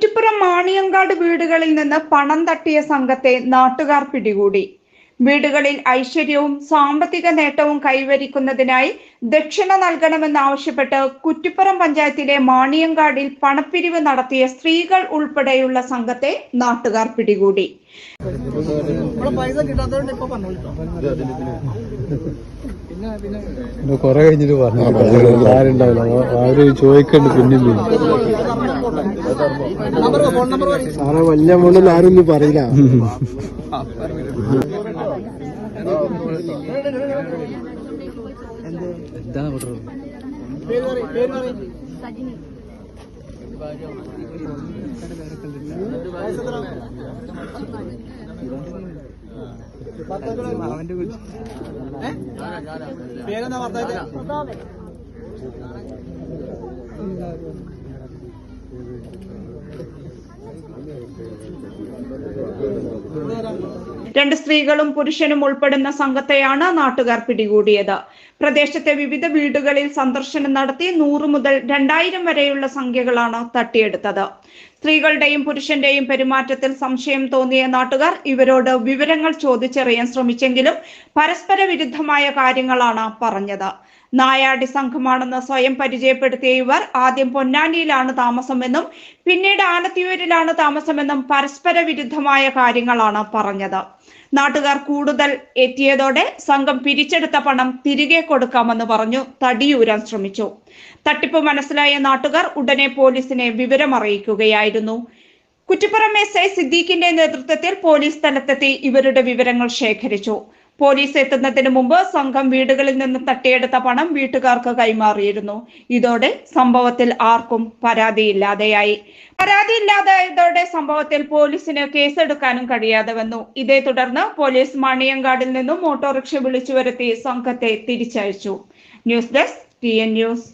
കുറ്റിപ്പുറം മാണിയങ്കാട് വീടുകളിൽ നിന്ന് പണം തട്ടിയ സംഘത്തെ നാട്ടുകാർ പിടികൂടി. വീടുകളിൽ ഐശ്വര്യവും സാമ്പത്തിക നേട്ടവും കൈവരിക്കുന്നതിനായി ദക്ഷിണ നൽകണമെന്നാവശ്യപ്പെട്ട് കുറ്റിപ്പുറം പഞ്ചായത്തിലെ മാണിയങ്കാടിൽ പണപ്പിരിവ് നടത്തിയ സ്ത്രീകൾ ഉൾപ്പെടെയുള്ള സംഘത്തെ നാട്ടുകാർ പിടികൂടി. പിന്നെ കൊറേ കഴിഞ്ഞിട്ട് പറഞ്ഞു ആരുണ്ടാവില്ല ആരും ചോദിക്കണ്ട് പിന്നെയും സാറേ വലിയ എമൗണ്ട് ആരൊന്നും പറയില്ല പേര് പറയും പേര് പറയും വയസ്സെത്ര? ഏ? പേരെന്താ ഭർത്താവിന്റെ രണ്ട് സ്ത്രീകളും പുരുഷനും ഉൾപ്പെടുന്ന സംഘത്തെയാണ് നാട്ടുകാർ പിടികൂടിയത്. പ്രദേശത്തെ വിവിധ വീടുകളിൽ സന്ദർശനം നടത്തി നൂറ് മുതൽ രണ്ടായിരം വരെയുള്ള സംഖ്യകളാണ് തട്ടിയെടുത്തത്. സ്ത്രീകളുടെയും പുരുഷന്റെയും പെരുമാറ്റത്തിൽ സംശയം തോന്നിയ നാട്ടുകാർ ഇവരോട് വിവരങ്ങൾ ചോദിച്ചറിയാൻ ശ്രമിച്ചെങ്കിലും പരസ്പര വിരുദ്ധമായ കാര്യങ്ങളാണ് പറഞ്ഞത്. നായാടി സംഘമാണെന്ന് സ്വയം പരിചയപ്പെടുത്തിയ ഇവർ ആദ്യം പൊന്നാനിയിലാണ് താമസമെന്നും പിന്നീട് ആനത്തിയൂരിലാണ് താമസമെന്നും പരസ്പര വിരുദ്ധമായ കാര്യങ്ങളാണ് പറഞ്ഞത്. നാട്ടുകാർ കൂടുതൽ എത്തിയതോടെ സംഘം പിരിച്ചെടുത്ത പണം തിരികെ കൊടുക്കാമെന്ന് പറഞ്ഞു. തടിയൂരാൻ ശ്രമിച്ചു. തട്ടിപ്പ് മനസ്സിലായ നാട്ടുകാർ ഉടനെ പോലീസിനെ വിവരമറിയിക്കുകയായിരുന്നു. കുറ്റിപ്പുറം എസ് ഐ സിദ്ദീഖിന്റെ നേതൃത്വത്തിൽ പോലീസ് സ്ഥലത്തെത്തി ഇവരുടെ വിവരങ്ങൾ ശേഖരിച്ചു. പോലീസ് എത്തുന്നതിന് മുമ്പ് സംഘം വീടുകളിൽ നിന്ന് തട്ടിയെടുത്ത പണം വീട്ടുകാർക്ക് കൈമാറിയിരുന്നു. ഇതോടെ സംഭവത്തിൽ ആർക്കും പരാതിയില്ലാതെയായി പരാതിയില്ലാതായതോടെ സംഭവത്തിൽ പോലീസിന് കേസെടുക്കാനും കഴിയാതെ വന്നു. ഇതേ തുടർന്ന് പോലീസ് മണിയങ്കാടിൽ നിന്നും ഓട്ടോറിക്ഷ വിളിച്ചു വരുത്തി സംഘത്തെ തിരിച്ചയച്ചു. News desk T N news.